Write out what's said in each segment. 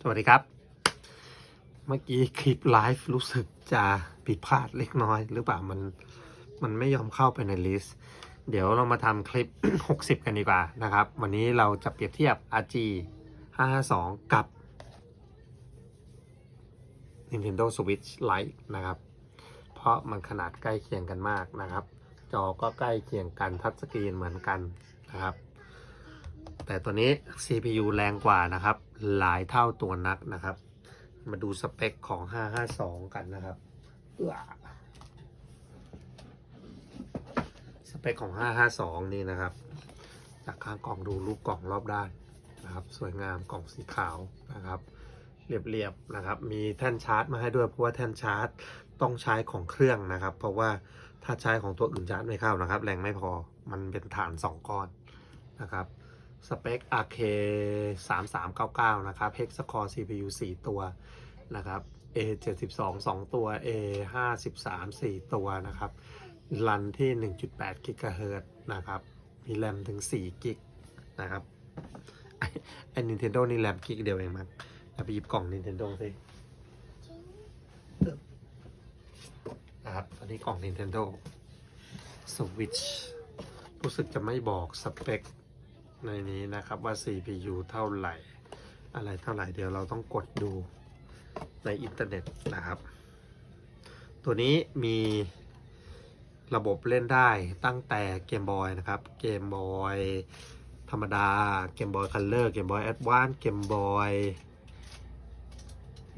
สวัสดีครับ เมื่อกี้คลิปไลฟ์รู้สึกจะผิดพลาดเล็กน้อย หรือเปล่ามันมันไม่ยอมเข้าไปในลิสต์ เดี๋ยวเรามาทำคลิป 60 กันดีกว่านะครับ วันนี้เราจะเปรียบเทียบ RG 552 กับ Nintendo Switch Lite นะครับ เพราะมันขนาดใกล้เคียงกันมากนะครับ จอก็ใกล้เคียงกันทัชสกรีนเหมือนกันนะครับ แต่ตัวนี้ CPU แรงกว่านะครับ หลายเท่าตัวนักนะครับ มาดูสเปคของ 552 กันนะครับสเปคของ 552 นี่นะครับ จากข้างกล่องดูรูปกล่องรอบด้านนะครับ สวยงามกล่องสีขาวนะครับเรียบๆนะครับ มีแท่นชาร์จมาให้ด้วยเพราะว่าแท่นชาร์จต้องใช้ของเครื่องนะครับ เพราะว่าถ้าใช้ของตัวอื่นชาร์จไม่เข้านะครับ แรงไม่พอมันเป็นฐาน 2 ก้อนนะครับ สเปค RK 3399 นะครับ Hexacore CPU 4 ตัวนะครับ A 72 2 ตัว A 53 4 ตัวนะครับ รันที่ 1.8 GHz นะครับ มีแรมถึง4กิกนะครับไอ้ไอ้ Nintendo นี่แรมกิกเดียวเองมั้งเอาไปหยิบกล่อง Nintendo สินะครับอันนี้กล่อง Nintendo Switch รู้สึกจะไม่บอกสเปค ในนี้นะครับว่า CPU เท่าไหร่ อะไรเท่าไหร่เดี๋ยวเราต้องกดดูในอินเทอร์เน็ตนะครับ ตัวนี้มีระบบเล่นได้ตั้งแต่เกมบอยนะครับเกมบอยธรรมดาเกมบอยคัลเลอร์เกมบอยแอดวานเกมบอย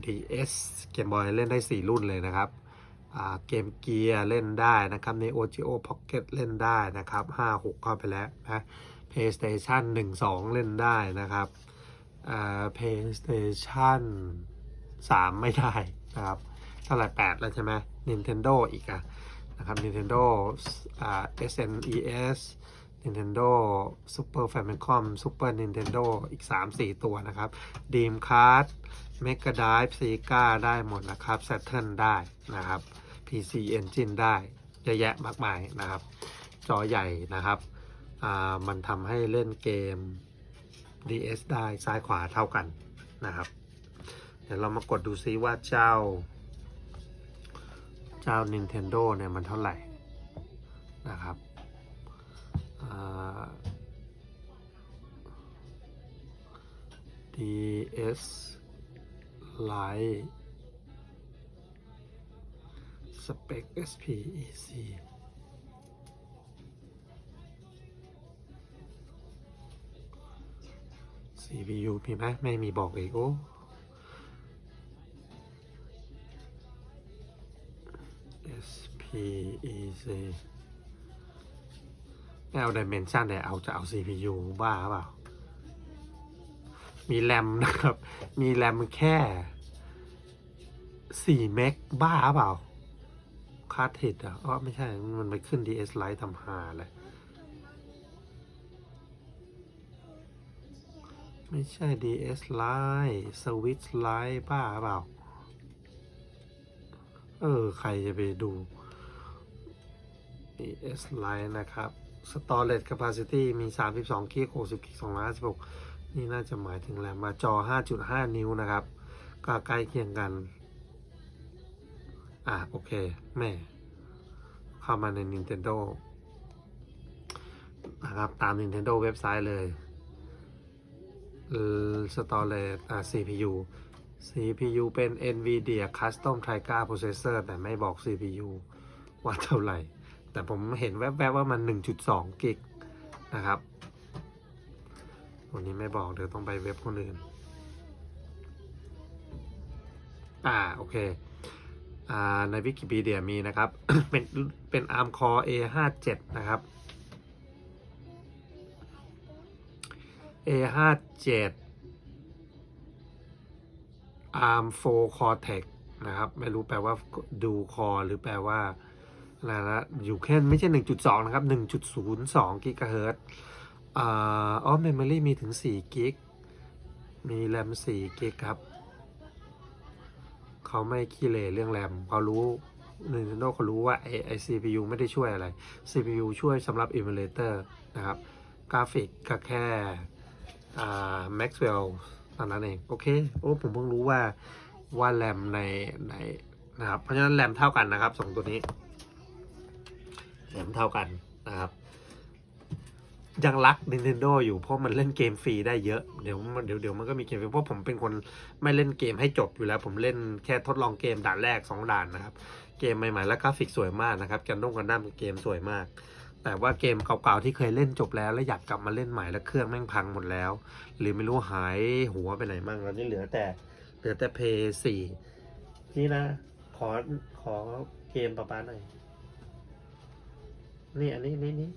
DS เกมบอยเล่นได้ 4 รุ่นเลยนะครับเกมเกียร์เล่นได้นะครับใน OGO Pocket เล่นได้นะครับ 5 6 เข้าไปแล้วนะ PlayStation 1 2 เล่นได้นะครับ PlayStation 3 ไม่ได้นะครับเท่าไหร่8แล้วใช่ไหม Nintendo อีกอะนะครับ Nintendo SNES Nintendo Super Famicom Super Nintendo อีก 3-4 ตัวนะครับ Dreamcast Mega Drive Sega ได้หมดนะครับ Saturn ได้นะครับ PC Engine ได้เยอะแยะมากมายนะครับ จอใหญ่นะครับ มันทำให้เล่นเกม DS ได้ซ้ายขวาเท่ากันนะครับ เดี๋ยวเรามากดดูซิว่าเจ้า เจ้า Nintendo เนี่ยมันเท่าไหร่นะครับอ DS Lite Spec SPEC CPU มีไหมไม่มีบอกอีกโอ้ SPEC ไม่เอา Dimension แต่เอาจะเอา CPU บ้าเปล่า มีแรมนะครับ มีแรมแค่4เมกบ้าเปล่า คาร์ทิดอะอ๋อไม่ใช่ มันไปขึ้น DS Lite ทำหาเลย ไม่ใช่ DS Lite Switch Lite บ้าเปล่า เออ ใครจะไปดู DS Lite นะครับ Storage Capacity มี 32 กิก60 กิก256 นี่น่าจะหมายถึงแรมมาจอ 5.5 นิ้วนะครับ ก็ใกล้เคียงกัน อะ โอเค แม่ เข้ามาใน Nintendo นะครับ ตาม Nintendo เว็บไซต์เลย สตอเรจอ่า CPU CPU เป็น NVIDIA Custom Tigra Processor แต่ไม่บอก CPU ว่าเท่าไหร่ แต่ผมเห็นแวบๆว่ามัน 1.2 กิกนะครับวันนี้ไม่บอกเดี๋ยวต้องไปเว็บคนอื่น อ่า โอเค อ่า ในวิกิพีเดียมีนะครับ เป็น เป็น ARM Core A57 นะครับ A57 ARM 4 Cortex นะครับ ไม่รู้แปลว่าดูคอหรือแปลว่าอะไรละอยู่แค่ไม่ใช่ 1.2 นะครับ 1.02 กิกะเฮิรตซ์อ่าอ๋อ Memory มีถึง 4 กิก มีแรม 4 กิกครับ เขาไม่ขี้เหร่เรื่องแรมเขารู้ Nintendo เขารู้ว่าไอไอ CPU ไม่ได้ช่วยอะไร CPU ช่วยสำหรับ emulator นะครับ กราฟิกก็แค่ อ่า Maxwell ตอนนั้นเอง โอเค โอ้ ผมเพิ่งรู้ว่าว่าแรมในในนะครับ เพราะฉะนั้นแรมเท่ากันนะครับสองตัวนี้แรมเท่ากันนะครับ ยังรัก Nintendo อยู่เพราะมันเล่นเกมฟรีได้เยอะเดี๋ยวมันเดี๋ยวเดี๋ยวมันก็มีเกมฟรีเพราะผมเป็นคนไม่เล่นเกมให้จบอยู่แล้ว ผมเล่นแค่ทดลองเกมด่านแรกสองด่านนะครับ เกมใหม่ๆ แล้วกราฟิกสวยมากนะครับกันด้งกันด้ามเกมสวยมาก แต่ว่าเกมเก่าๆที่เคยเล่นจบแล้ว แล้วอยากกลับมาเล่นใหม่แล้วเครื่องแม่งพังหมดแล้ว หรือไม่รู้หายหัวไปไหนมั่งแล้วนี่เหลือแต่เหลือแต่เพย์สี่นี่นะ ขอขอเกมประป๊าหน่อยนี่อันนี้นี่นี่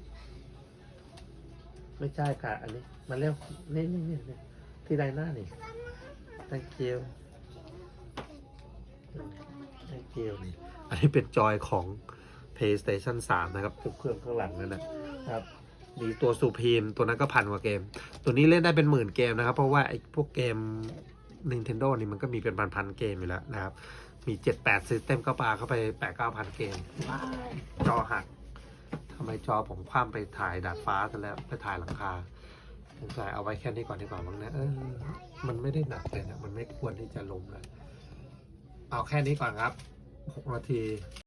ไม่ใช่ค่ะ อันนี้ มาเร็วนี่นี่นี่นี่ที่ไดหน้านี่ thank you thank you นี่อันนี้เป็นจอยของ PlayStation 3 นะครับเครื่องข้างหลังนั่นนะครับมีตัวสุพีมตัวนั้นก็พันกว่าเกม ตัวนี้เล่นได้เป็นหมื่นเกมนะครับ เพราะว่าไอ้พวกเกม Nintendo นี่มันก็มีเป็นพันๆเกมอยู่แล้วนะครับ มี 7-8ซิสเต็มก็ปาเข้าไป8-9พันเกมว้ายจอหักทำไมจอผมคว่ำไปถ่ายดาดฟ้าซะแล้วไปถ่ายหลังคาผมใส่เอาไว้แค่นี้ก่อนดีกว่ามั้งนะเออมันไม่ได้หนักเลยนะมันไม่ควรที่จะล้มนะเอาแค่นี้ก่อนครับ 6 นาที